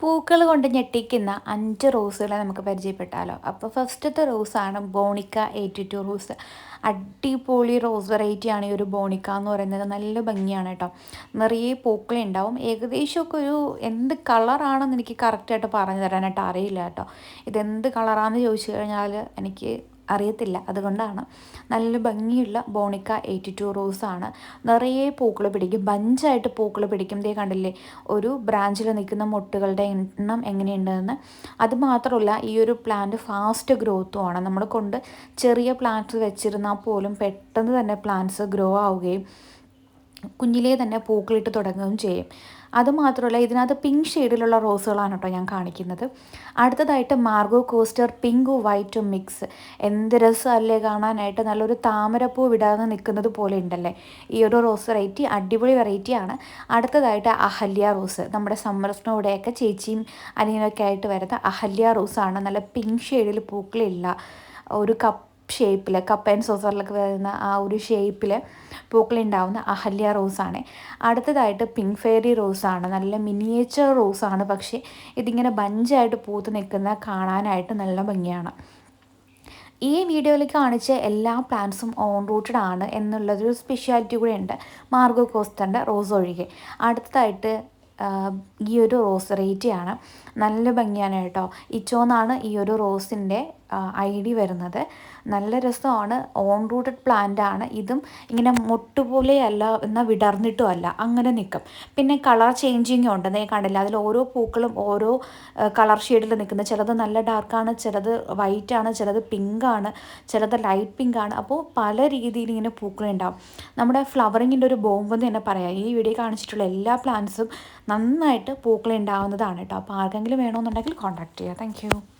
പൂക്കൾ കൊണ്ട് ഞെട്ടിക്കുന്ന അഞ്ച് റോസുകളെ നമുക്ക് പരിചയപ്പെട്ടാലോ. അപ്പോൾ ഫസ്റ്റത്തെ റോസാണ് ബോണിക്ക എയ്റ്റി ടു റോസ്. അടിപൊളി റോസ് വെറൈറ്റിയാണ് ഈ ഒരു ബോണിക്ക എന്ന് പറയുന്നത്. നല്ല ഭംഗിയാണ് കേട്ടോ നിറയെ പൂക്കളുണ്ടാവും ഏകദേശമൊക്കെ ഒരു എന്ത് കളറാണെന്ന് എനിക്ക് കറക്റ്റായിട്ട് പറഞ്ഞു തരാനായിട്ട് അറിയില്ല കേട്ടോ ഇതെന്ത് കളറാണെന്ന് ചോദിച്ചു കഴിഞ്ഞാൽ എനിക്ക് അറിയത്തില്ല. അതുകൊണ്ടാണ്. നല്ല ഭംഗിയുള്ള ബോണിക്ക എയ്റ്റി ടു റോസാണ് നിറയെ പൂക്കൾ പിടിക്കും. ബഞ്ചായിട്ട് പൂക്കൾ പിടിക്കും. ദേ കണ്ടില്ലേ? ഒരു ബ്രാഞ്ചിൽ നിൽക്കുന്ന മുട്ടുകളുടെ എണ്ണം എങ്ങനെയുണ്ടെന്ന്. അത് മാത്രമല്ല ഈ ഒരു പ്ലാന്റ് ഫാസ്റ്റ് ഗ്രോത്തും ആണ്. നമ്മൾ കൊണ്ട് ചെറിയ പ്ലാന്റ്സ് വെച്ചിരുന്നാൽ പോലും പെട്ടെന്ന് തന്നെ പ്ലാന്റ്സ് ഗ്രോ ആവുകയും കുഞ്ഞിലേ തന്നെ പൂക്കളിട്ട് തുടങ്ങുകയും ചെയ്യും. അതുമാത്രമല്ല ഇതിനകത്ത് പിങ്ക് ഷെയ്ഡിലുള്ള റോസുകളാണ് കേട്ടോ ഞാൻ കാണിക്കുന്നത്. അടുത്തതായിട്ട് മാർഗോ കോസ്റ്റർ പിങ്ക് വൈറ്റും മിക്സ് എന്ത് രസമല്ലേ കാണാനായിട്ട് നല്ലൊരു താമരപ്പൂ വിടാതെ നിൽക്കുന്നത് പോലെ ഉണ്ടല്ലേ? ഈ ഒരു റോസ് വെറൈറ്റി അടിപൊളി വെറൈറ്റിയാണ് അടുത്തതായിട്ട് അഹല്യ റോസ് നമ്മുടെ സമ്മർ സ്നോയുടെയൊക്കെ ചേച്ചിയും അനിയനൊക്കെ ആയിട്ട് വരുന്ന അഹല്യ റോസാണ് നല്ല പിങ്ക് ഷെയ്ഡിൽ പൂക്കളില്ല. ഒരു കപ്പ് ഷേപ്പിൽ കപ്പ് ആൻഡ് സോസറിലൊക്കെ വരുന്ന ആ ഒരു ഷേപ്പിൽ പൂക്കളുണ്ടാവുന്ന അഹല്യ റോസാണ് അടുത്തതായിട്ട് പിങ്ക് ഫെയറി റോസാണ് നല്ല മിനിയേച്ചർ റോസാണ് പക്ഷേ ഇതിങ്ങനെ ബഞ്ചായിട്ട് പൂത്ത് നിൽക്കുന്ന കാണാനായിട്ട് നല്ല ഭംഗിയാണ്. ഈ വീഡിയോയിൽ കാണിച്ച എല്ലാ പ്ലാന്റ്സും ഓൺ റൂട്ടഡ് ആണ് എന്നുള്ളൊരു സ്പെഷ്യാലിറ്റി കൂടെ ഉണ്ട് മാർഗോ കോസ്റ്ററിന്റെ റോസ് ഒഴികെ. അടുത്തതായിട്ട് ഈ ഒരു റോസ് റേറ്റിയാണ് നല്ല ഭംഗിയാണ് കേട്ടോ. ഇച്ചോന്നാണ് ഈ ഒരു റോസിന്റെ ഐ ഡി വരുന്നത്. നല്ല രസമാണ്. ഓൺ റൂട്ടഡ് പ്ലാന്റ് ആണ്. ഇതും ഇങ്ങനെ മുട്ടുപോലെയല്ല എന്നാൽ വിടർന്നിട്ടും അല്ല അങ്ങനെ നിൽക്കും പിന്നെ കളർ ചേഞ്ചിങ് ഉണ്ട്. നീ കണ്ടില്ല? അതിൽ ഓരോ പൂക്കളും ഓരോ കളർ ഷെയ്ഡിൽ നിൽക്കുന്നത് ചിലത് നല്ല ഡാർക്കാണ് ചിലത് വൈറ്റ് ആണ് ചിലത് പിങ്ക് ആണ് ചിലത് ലൈറ്റ് പിങ്ക് ആണ്. അപ്പോൾ പല രീതിയിൽ ഇങ്ങനെ പൂക്കളുണ്ടാവും നമ്മുടെ ഫ്ലവറിങ്ങിന്റെ ഒരു ബോംബ് എന്ന് തന്നെ പറയാം. ഈ വീഡിയോ കാണിച്ചിട്ടുള്ള എല്ലാ പ്ലാന്റ്സും നന്നായിട്ട് പൂക്കളുണ്ടാവുന്നതാണ് കേട്ടോ. അപ്പോൾ ആർക്കെങ്കിലും വേണമെന്നുണ്ടെങ്കിൽ കോൺടാക്ട് ചെയ്യുക താങ്ക്